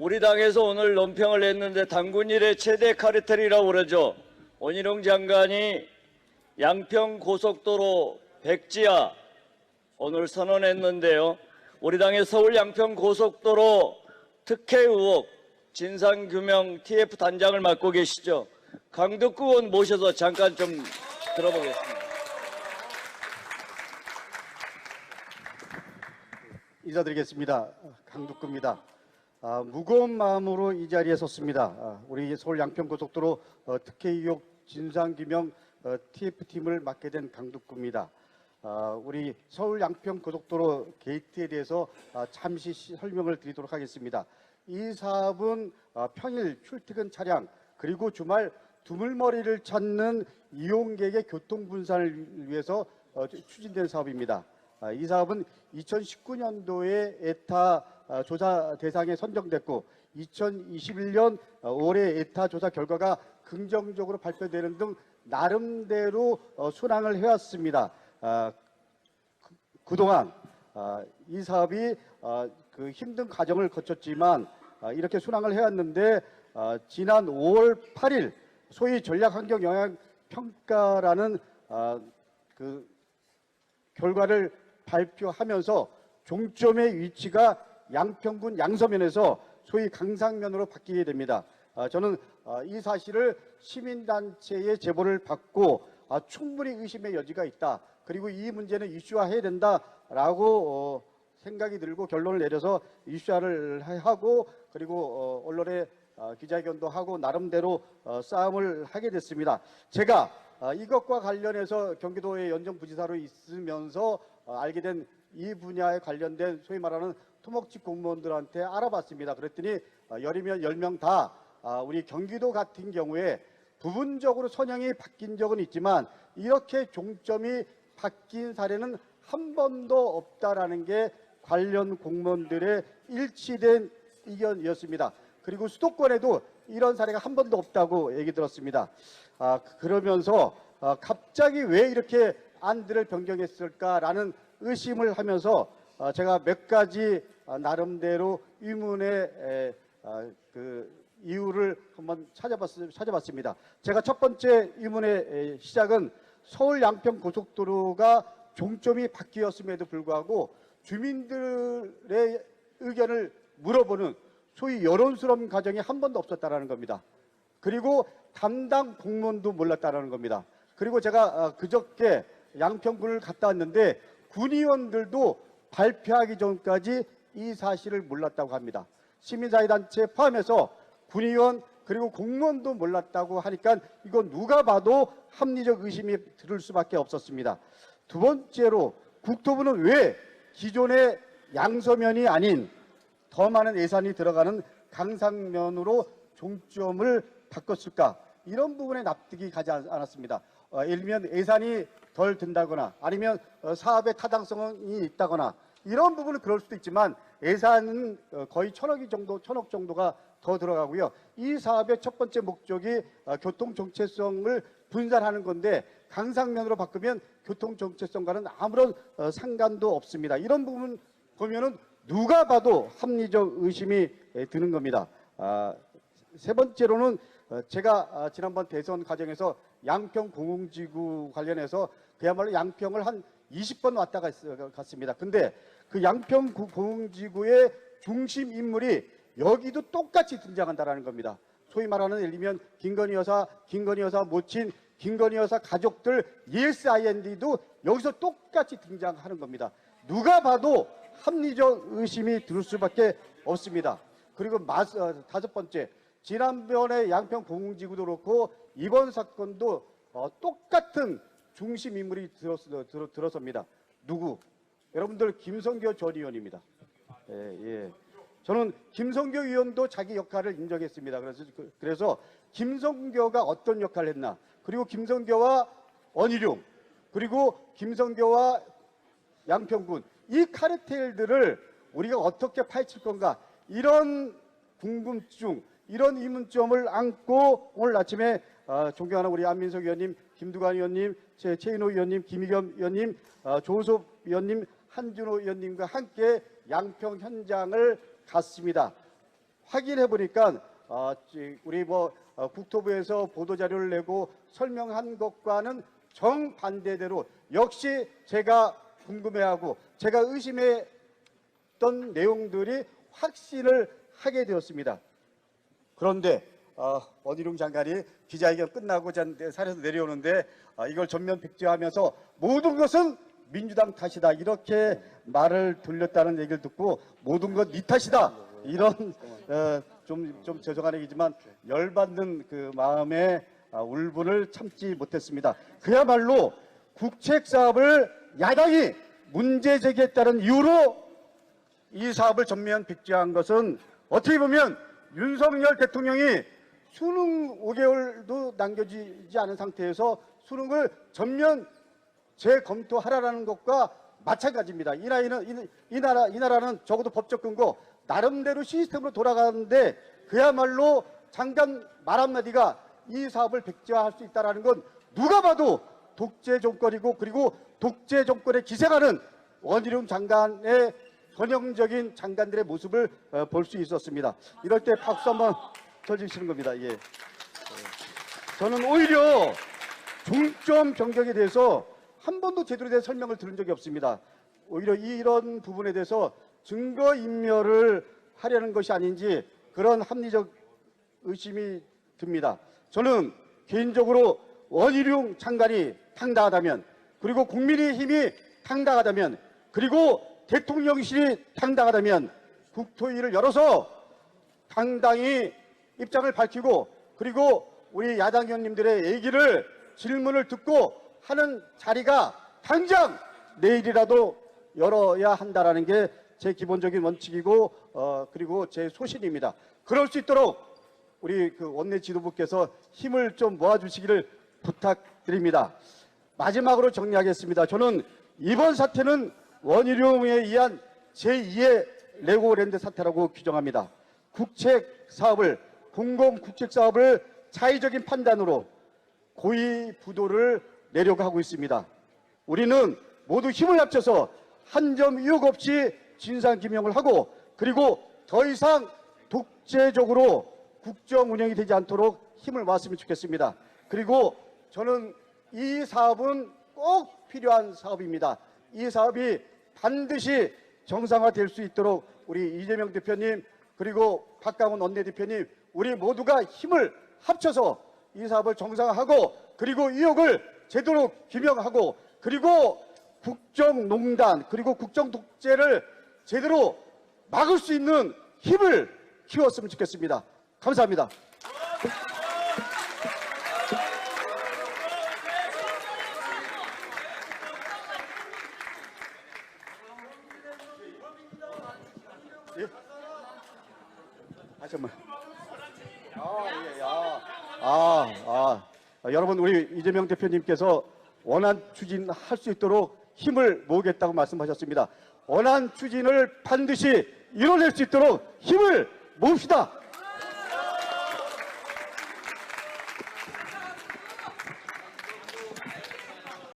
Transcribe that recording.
우리 당에서 오늘 논평을 냈는데 당군 일의 최대 카르텔이라고 그러죠. 원희룡 장관이 양평 고속도로 백지화 오늘 선언했는데요. 우리 당의 서울 양평 고속도로 특혜 의혹 진상규명 TF 단장을 맡고 계시죠. 강덕구 의원 모셔서 잠깐 좀 들어보겠습니다. 인사드리겠습니다. 강두구입니다. 아, 무거운 마음으로 이 자리에 섰습니다. 아, 우리 서울 양평고속도로 어, 특혜 의혹 진상규명 어, TF팀을 맡게 된 강두구입니다. 아, 우리 서울 양평고속도로 게이트에 대해서 아, 잠시 시- 설명을 드리도록 하겠습니다. 이 사업은 아, 평일 출퇴근 차량 그리고 주말 두물머리를 찾는 이용객의 교통 분산을 위해서 어, 추진된 사업입니다. 아, 이 사업은 2019년도에 에타 아, 조사 대상에 선정됐고 2021년 어, 올해 에타 조사 결과가 긍정적으로 발표되는 등 나름대로 어, 순항을 해왔습니다. 아, 그- 그동안 아, 이 사업이 아, 그 힘든 과정을 거쳤지만 아, 이렇게 순항을 해왔는데 아, 지난 5월 8일 소위 전략환경 영향 평가라는 아, 그 결과를 발표하면서 종점의 위치가 양평군 양서면에서 소위 강상면으로 바뀌게 됩니다. 아, 저는 아, 이 사실을 시민단체의 제보를 받고 아, 충분히 의심의 여지가 있다. 그리고 이 문제는 이슈화해야 된다라고 어, 생각이 들고 결론을 내려서 이슈화를 하- 하고 그리고 어, 언론에 어, 기자회견도 하고 나름대로 어, 싸움을 하게 됐습니다. 제가 어, 이것과 관련해서 경기도의 연정부지사로 있으면서 어, 알게 된 이 분야에 관련된 소위 말하는 토목직 공무원들한테 알아봤습니다. 그랬더니 어, 열이면 열 명다 아, 우리 경기도 같은 경우에 부분적으로 선형이 바뀐 적은 있지만 이렇게 종점이 바뀐 사례는 한 번도 없다라는 게 관련 공무원들의 일치된 의견이었습니다. 그리고 수도권에도 이런 사례가 한 번도 없다고 얘기 들었습니다. 아, 그러면서 아, 갑자기 왜 이렇게 안들을 변경했을까라는 의심을 하면서 아, 제가 몇 가지 아, 나름대로 의문의 에, 아, 그 이유를 한번 찾아봤, 찾아봤 습니다. 제가 첫 번째 의문의 에, 시작은 서울 양평 고속도로가 종점이 바뀌었음에도 불구하고 주민들의 의견을 물어보는 소위 여론스러운 과정이 한 번도 없었다라는 겁니다. 그리고 담당 공무원도 몰랐다라는 겁니다. 그리고 제가 어, 그저께 양평군을 갔다 왔는데 군의원들도 발표하기 전까지 이 사실을 몰랐다고 합니다. 시민사회단체 포함해서 군의원 그리고 공무원도 몰랐다고 하니까 이건 누가 봐도 합리적 의심이 들을 수밖에 없었습니다. 두 번째로 국토부는 왜 기존의 양서면이 아닌 더 많은 예산이 들어가는 강상면으로 종점을 바꿨을까? 이런 부분에 납득이 가지 않- 않았습니다. 어, 예를 들면 예산이 덜 든다거나 아니면 어, 사업의 타당성이 있다거나 이런 부분은 그럴 수도 있지만 예산은 어, 거의 천억이 정도, 천억 정도가 더 들어가고요. 이 사업의 첫 번째 목적이 어, 교통 정체성을 분산하는 건데 강상면으로 바꾸면 교통 정체성과는 아무런 어, 상관도 없습니다. 이런 부분 보면은 누가 봐도 합리적 의심이 에, 드는 겁니다. 아, 세 번째로는 어, 제가 아, 지난번 대선 과정에서 양평 공흥지구 관련해서 그야말로 양평을 한 20번 왔다 갔- 갔습니다. 근데 그 양평 구- 공흥지구의 중심 인물이 여기도 똑같이 등장한다라는 겁니다. 소위 말하는 예를 들면 김건희 여사, 김건희 여사 모친 김건희 여사 가족들 ESIND도 여기서 똑같이 등장하는 겁니다. 누가 봐도 합리적 의심이 들 수밖에 없습니다. 그리고 마, 어, 다섯 번째, 지난번에 양평 공흥지구도 그렇고 이번 사건도 어, 똑같은 중심 인물이 들었, 들어, 들어섭니다. 누구? 여러분들 김성교 전 의원입니다. 예, 예. 저는 김성교 의원도 자기 역할을 인정했습니다. 그래서, 그- 그래서 김성교가 어떤 역할을 했나. 그리고 김성교와 원희룡, 그리고 김성교와 양평군, 이 카르텔들을 우리가 어떻게 파헤칠 건가. 이런 궁금증, 이런 의문점을 안고 오늘 아침에 어, 존경하는 우리 안민석 의원님, 김두관 의원님, 제 최인호 의원님, 김희겸 의원님, 어, 조섭 의원님, 한준호 의원님과 함께 양평 현장을 갔습니다. 확인해 보니까 아, 지- 우리 뭐 어, 국토부에서 보도 자료를 내고 설명한 것과는 정반대대로 역시 제가 궁금해하고 제가 의심했던 내용들이 확신을 하게 되었습니다. 그런데 어, 원희룡 장관이 기자회견 끝나고 전 산에서 내려오는데 어, 이걸 전면 백지화하면서 모든 것은 민주당 탓이다 이렇게 말을 돌렸다는 얘기를 듣고 모든 건 네 탓이다 이런 어, 좀, 좀 죄송한 얘기지만 열받는 그 마음에 아, 울분을 참지 못했습니다. 그야말로 국책 사업을 야당이 문제 제기했다는 이유로 이 사업을 전면 백지화한 것은 어떻게 보면 윤석열 대통령이 수능 5개월도 남겨지지 않은 상태에서 수능을 전면 재검토하라는 것과 마찬가지입니다. 이 나이는 이, 이 나라 이 나라는 적어도 법적 근거 나름대로 시스템으로 돌아가는데 그야말로 장관 말 한마디가 이 사업을 백지화할 수 있다라는 건 누가 봐도 독재 정권이고 그리고 독재 정권에 기생하는 원희룡 장관의 전형적인 장관들의 모습을 어, 볼수 있었습니다. 이럴 때 박수 한번 쳐주시는 겁니다. 예. 저는 오히려 중점 변경에 대해서 한 번도 제대로 된 설명을 들은 적이 없습니다. 오히려 이런 부분에 대해서 증거 인멸을 하려는 것이 아닌지 그런 합리적 의심이 듭니다. 저는 개인적으로 원희룡 장관이 당당하다면 그리고 국민의 힘이 당당하다면 그리고 대통령실이 당당하다면 국토위를 열어서 당당히 입장을 밝히고 그리고 우리 야당 의원님들의 얘기를 질문을 듣고 하는 자리가 당장 내일이라도 열어야 한다라는 게 제 기본적인 원칙이고 어 그리고 제 소신입니다. 그럴 수 있도록 우리 그 원내 지도부께서 힘을 좀 모아주시기를 부탁드립니다. 마지막으로 정리하겠습니다. 저는 이번 사태는 원희룡에 의한 제2의 레고랜드 사태라고 규정합니다. 국책 사업을 공공 국책 사업을 자의적인 판단으로 고의 부도를 내려고 하고 있습니다. 우리는 모두 힘을 합쳐서 한 점 의혹 없이 진상 규명을 하고 그리고 더 이상 독재적으로 국정 운영이 되지 않도록 힘을 모았으면 좋겠습니다. 그리고 저는 이 사업은 꼭 필요한 사업입니다. 이 사업이 반드시 정상화될 수 있도록 우리 이재명 대표님 그리고 박강원 원내대표님 우리 모두가 힘을 합쳐서 이 사업을 정상화하고 그리고 의혹을 제대로 규명하고 그리고 국정농단 그리고 국정독재를 제대로 막을 수 있는 힘을 키웠으면 좋겠습니다. 감사합니다. 다시 한 번. 아, 예, 아, 아, 아. 아, 여러분 우리 이재명 대표님께서 원안 추진할 수 있도록 힘을 모으겠다고 말씀하셨습니다. 원안 추진을 반드시 이뤄낼 수 있도록 힘을 모읍시다.